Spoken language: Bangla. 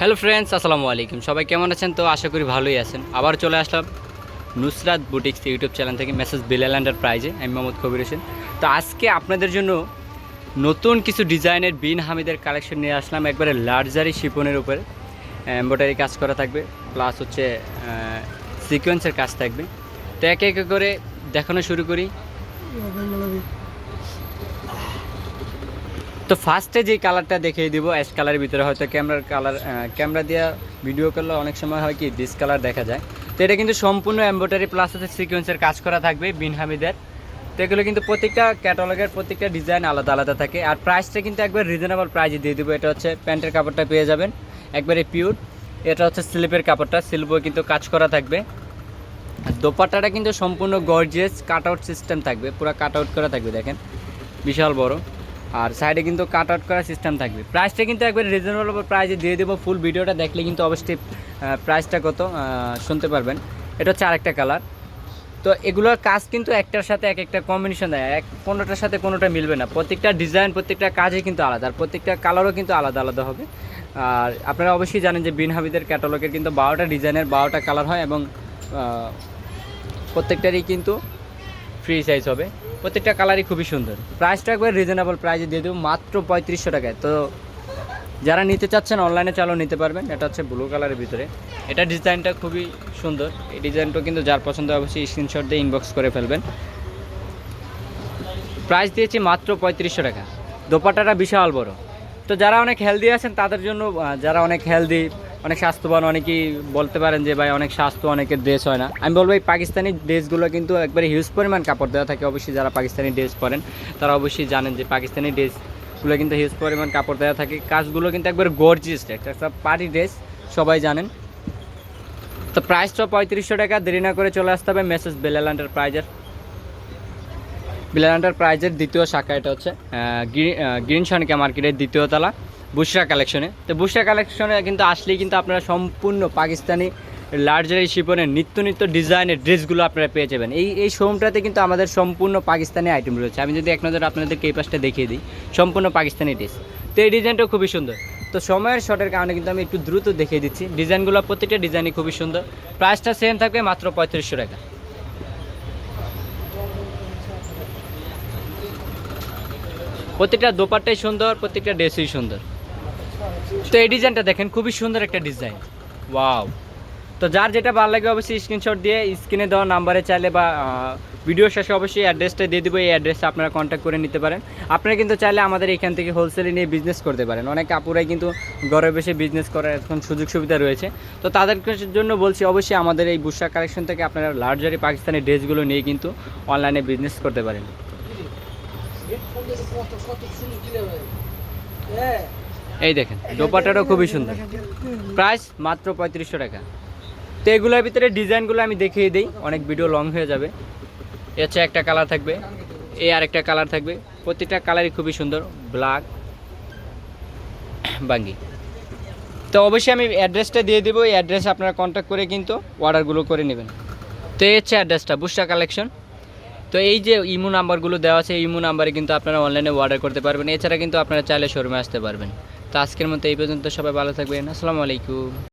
হ্যালো ফ্রেন্ডস, আসসালামু আলাইকুম। সবাই কেমন আছেন? তো আশা করি ভালোই আছেন। আবার চলে আসলাম নুসরাত বুটিক্স ইউটিউব চ্যানেল থেকে মেসেজ বিলাল আন্ডার প্রাইজে। আমি মোহাম্মদ কবির হোসেন। তো আজকে আপনাদের জন্য নতুন কিছু ডিজাইনের বিন হামিদের কালেকশন নিয়ে আসলাম। একবারে লার্জারি শিপনের উপরে। এম্ব্রয়ডারি কাজ করা থাকবে, প্লাস হচ্ছে সিকোয়েন্সের কাজ থাকবে। তো একে একে করে দেখানো শুরু করি। তো ফার্স্টে যে কালারটা দেখিয়ে দিব অ্যাশ কালারের ভিতরে হয়তো ক্যামেরার কালার ক্যামেরা দিয়ে ভিডিও করলে অনেক সময় হয় কি ডিস কালার দেখা যায়। তো এটা কিন্তু সম্পূর্ণ এম্ব্রয়ডারি প্লাস হচ্ছে সিকোয়েন্সের কাজ করা থাকবে বিনহামিদের। তো এগুলো কিন্তু প্রত্যেকটা ক্যাটালগের প্রত্যেকটা ডিজাইন আলাদা আলাদা থাকে। আর প্রাইসটা কিন্তু একবার রিজনেবল প্রাইজে দিয়ে দেবো, এটা হচ্ছে প্যান্টের কাপড়টা পেয়ে যাবেন, একবারে পিওর এটা হচ্ছে স্লিপের কাপড়টা স্লিপও কিন্তু কাজ করা থাকবে। আর দোপাট্টাটা কিন্তু সম্পূর্ণ গর্জিয়াস কাট আউট সিস্টেম থাকবে, পুরো কাট আউট করা থাকবে, দেখেন। বিশাল বড়। আর সাইডে কিন্তু কাট আউট করার সিস্টেম থাকবে। প্রাইসটা কিন্তু একবার রিজনেবল প্রাইসে দিয়ে দেবো ফুল ভিডিওটা দেখলে কিন্তু অবশ্যই প্রাইসটা কত শুনতে পারবেন। এটা হচ্ছে আরেকটা কালার তো এগুলোর কাজ কিন্তু একটার সাথে এক একটা কম্বিনেশন দেয়। এক কোনোটার সাথে কোনোটা মিলবে না। প্রত্যেকটা ডিজাইন প্রত্যেকটা কাজই কিন্তু আলাদা, আর প্রত্যেকটা কালারও কিন্তু আলাদা আলাদা হবে। আর আপনারা অবশ্যই জানেন যে বিন হাবিদের ক্যাটালগের কিন্তু বারোটা ডিজাইনের বারোটা কালার হয় এবং প্রত্যেকটারই কিন্তু ফ্রি সাইজ হবে। প্রত্যেকটা কালারই খুবই সুন্দর। প্রাইসটা একবার রিজনেবল প্রাইসে দিয়ে দেবো, মাত্র পঁয়ত্রিশশো টাকায়। তো যারা নিতে চাচ্ছেন অনলাইনে চালও নিতে পারবেন। এটা হচ্ছে ব্লু কালারের ভিতরে। এটা ডিজাইনটা খুবই সুন্দর। এই ডিজাইনটা কিন্তু যার পছন্দ অবশ্যই স্ক্রিনশট দিয়ে ইনবক্স করে ফেলবেন। প্রাইস দিয়েছি মাত্র পঁয়ত্রিশশো টাকা। দোপাট্টাটা বিশাল বড়। তো যারা অনেক হেলদি আছেন, তাদের জন্য যারা অনেক হেলদি অনেক স্বাস্থ্যবান, অনেকেই বলতে পারেন যে ভাই অনেক স্বাস্থ্য, অনেকের ড্রেস হয় না। আমি বলব এই পাকিস্তানি ড্রেসগুলো কিন্তু একবারে হিউজ পরিমাণ কাপড় দেওয়া থাকে। অবশ্যই যারা পাকিস্তানি ড্রেস পরেন, তারা অবশ্যই জানেন যে পাকিস্তানি ড্রেসগুলো কিন্তু হিউজ পরিমাণ কাপড় দেওয়া থাকে। কাজগুলো কিন্তু একবার গর্জিয়াস একটা পার্টি ড্রেস সবাই জানেন। তো প্রাইসটা পঁয়ত্রিশশো টাকা, দেরি না করে চলে আসতে হবে মেসেজ বেলাল প্রাইজের বিলাল প্রাইজের দ্বিতীয় শাখা এটা হচ্ছে গ্রিন সনিকা মার্কেটের দ্বিতীয় তলা। বুশরা কালেকশনে। তো বুশরা কালেকশনে কিন্তু আসলেই কিন্তু আপনারা সম্পূর্ণ পাকিস্তানি লার্জারি শিপনের নিত্য নিত্য ডিজাইনের ড্রেসগুলো আপনারা পেয়ে যাবেন। এই এই শোরুমটাতে কিন্তু আমাদের সম্পূর্ণ পাকিস্তানি আইটেম রয়েছে। আমি যদি এক নজর আপনাদেরকে এই পাশটা দেখিয়ে দিই, সম্পূর্ণ পাকিস্তানি ড্রেস। তো এই ডিজাইনটাও খুবই সুন্দর। তো সময়ের শর্টের কারণে কিন্তু আমি একটু দ্রুত দেখিয়ে দিচ্ছি। ডিজাইনগুলো প্রত্যেকটা ডিজাইনই খুবই সুন্দর। প্রাইসটা সেম থাকবে মাত্র পঁয়ত্রিশশো টাকা। প্রত্যেকটা দোপাট্টাই সুন্দর, প্রত্যেকটা ড্রেসই সুন্দর। তো এই ডিজাইনটা দেখেন, খুবই সুন্দর একটা ডিজাইন। ওয়াও। তো যার যেটা ভালো লাগে অবশ্যই স্ক্রিনশট দিয়ে স্ক্রিনে দেওয়া নাম্বারে চাইলে বা ভিডিও শেষে অবশ্যই অ্যাড্রেসটা দিয়ে দেবো, এই অ্যাড্রেসে আপনারা কন্ট্যাক্ট করে নিতে পারেন। আপনারা কিন্তু চাইলে আমাদের এখান থেকে হোলসেলে নিয়ে বিজনেস করতে পারেন। অনেক আপুরাই কিন্তু ঘরে বসে বিজনেস করার এখন সুযোগ সুবিধা রয়েছে। তো তাদের জন্য বলছি, অবশ্যই আমাদের এই বুসা কালেকশন থেকে আপনারা লার্জারি পাকিস্তানি ড্রেসগুলো নিয়ে কিন্তু অনলাইনে বিজনেস করতে পারেন। এই দেখেন দোপাটাটাও খুবই সুন্দর। প্রাইস মাত্র পঁয়ত্রিশশো টাকা। তো এগুলোর ভিতরে ডিজাইনগুলো আমি দেখিয়ে দিই, অনেক ভিডিও লং হয়ে যাবে। এ হচ্ছে একটা কালার থাকবে এই আরেকটা কালার থাকবে। প্রত্যেকটা কালারই খুবই সুন্দর, ব্ল্যাক, বাঙ্গি। তো অবশ্যই আমি অ্যাড্রেসটা দিয়ে দেবো, এই অ্যাড্রেসে আপনারা কন্ট্যাক্ট করে কিন্তু অর্ডারগুলো করে নেবেন। তো এই হচ্ছে অ্যাড্রেসটা বুস্টা কালেকশন তো এই যে ইমো নাম্বারগুলো দেওয়া আছে ইমো নাম্বারে কিন্তু আপনারা অনলাইনে অর্ডার করতে পারবেন। এছাড়া কিন্তু আপনারা চাইলে শোরুমে আসতে পারবেন। তো আজকের মতো এই পর্যন্ত সবাই ভালো থাকবেন। আসসালামু আলাইকুম।